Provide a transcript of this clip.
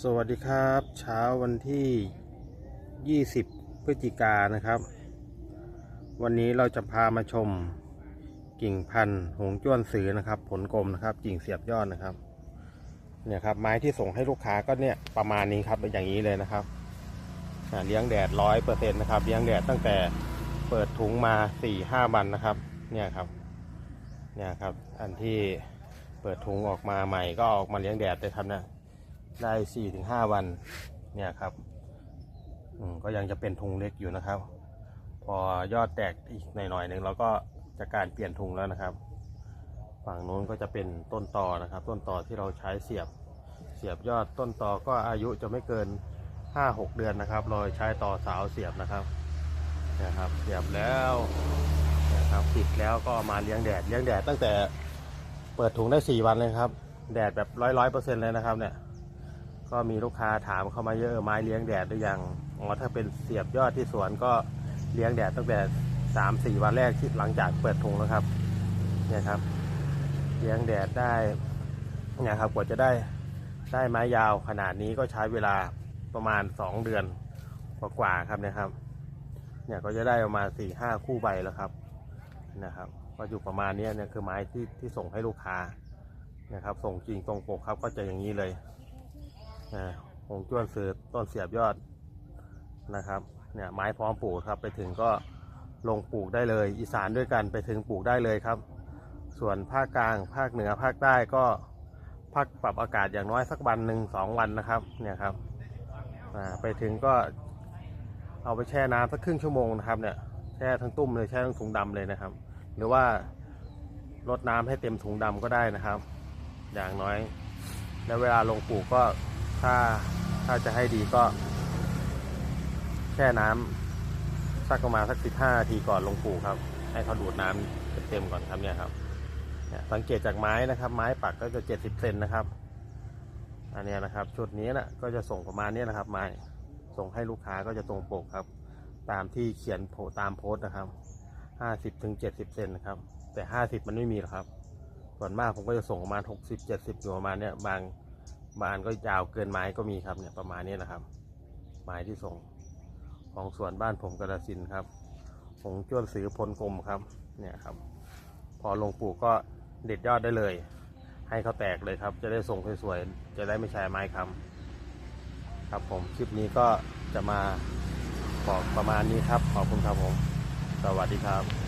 สวัสดีครับ เช้าวันที่ 20 พฤศจิกายนนะครับ วันนี้เราจะพามาชมกิ่งพันธุ์หงจ้วนสือนะครับ ผลกลมนะครับ กิ่งเสียบยอดนะครับ เนี่ยครับไม้ที่ส่งให้ลูกค้าก็เนี่ยประมาณนี้ครับเป็นอย่างนี้เลยนะครับเลี้ยงแดดร้อยเปอร์เซ็นต์นะครับเลี้ยงแดดตั้งแต่เปิดถุงมา4ี่ห้าวันนะครับ เนี่ยครับ เนี่ยครับ อันที่เปิดถุงออกมาใหม่ก็ออกมาเลี้ยงแดดเลยครับเนะ ได้สี่ถึงห้าวันเนี่ยครับก็ยังจะเป็นทุงเล็กอยู่นะครับ พอยอดแตกอีกหน่อยๆหนึ่งเราก็จะการเปลี่ยนทุงแล้วนะครับ ฝั่งนู้นก็จะเป็นต้นตอนะครับ ต้นตอที่เราใช้เสียบเสียบยอดต้นตอก็อายุจะไม่เกินห้าหกเดือนนะครับเราใช้ต่อสาวเสียบนะครับนี่ยครับ เสียบแล้วนะครับติดแล้วก็มาเลี้ยงแดดเลี้ยงแดดตั้งแต่เปิดถุงได้สี่วันเลยครับ แดดแบบร้อยร้อยเปอร์เซ็นต์เลยนะครับเนี่ย ก็มีลูกค้าถามเข้ามาเยอะไม้เลี้ยงแดดหรือยังอ๋อถ้าเป็นเสียบยอดที่สวนก็เลี้ยงแดดตั้งแต่สามสี่วันแรกที่หลังจากเปิดถุงแล้วครับเนี่ยครับ เลี้ยงแดดได้เนี่ยครับกว่าจะได้ได้ไม้ยาวขนาดนี้ก็ใช้เวลาประมาณสองเดือนกว่าๆครับเนี่ยครับ เนี่ยก็จะได้ประมาณสี่ห้าคู่ใบแล้วครับนะครับ ก็อยู่ประมาณนี้เนี่ยคือไม้ที่ที่ส่งให้ลูกค้านะครับ ส่งจริงตรงปกครับก็จะอย่างนี้เลย หงจ้วนสือต้นเสียบยอดนะครับเนี่ยไม้พร้อมปลูกครับไปถึงก็ลงปลูกได้เลย อีสานด้วยกันไปถึงปลูกได้เลยครับ ส่วนภาคกลางภาคเหนือภาคใต้ก็พักปรับอากาศอย่างน้อยสักวันหนึ่งสองวันนะครับเนี่ยครับไปถึงก็เอาไปแช่น้ำสักครึ่งชั่วโมงนะครับเนี่ยแช่ทั้งตุ้มเลยแช่ทั้งถุงดำเลยนะครับ หรือว่าลดน้ำให้เต็มถุงดำก็ได้นะครับ อย่างน้อย แล้วเวลาลงปลูกก็ ถ้าถ้าจะให้ดีก็แช่น้ำสักประมาณสักสิบห้านาทีก่อนลงปลูกครับ ให้เขาดูดน้ำเต็มๆก่อนครับเนี่ยครับเนี่ยสังเกตจากไม้นะครับ ไม้ปักก็จะเจ็ดสิบเซนนะครับ อันนี้นะครับ ชุดนี้นะก็จะส่งประมาณนี้นะครับ ไม้ส่งให้ลูกค้าก็จะตรงปกครับ ตามที่เขียนโพตามโพสต์นะครับห้าสิบถึงเจ็ดสิบเซนนะครับ แต่ห้าสิบมันไม่มีหรอกครับ ส่วนมากผมก็จะส่งประมาณหกสิบเจ็ดสิบอยู่ประมาณเนี้ยบาง บางอันก็ยาวเกินไม้ก็มีครับเนี่ยประมาณนี้นะครับ ไม้ที่ส่งของสวนบ้านผมกระสินครับผงจ้วนสือพลกลมครับ เนี่ยครับ พอลงปลูกก็เด็ดยอดได้เลย ให้เขาแตกเลยครับ จะได้ส่งสวยๆจะได้ไม่ใช้ไม้คำครับผมคลิปนี้ก็จะมาบอกประมาณนี้ครับ ขอบคุณครับผม สวัสดีครับ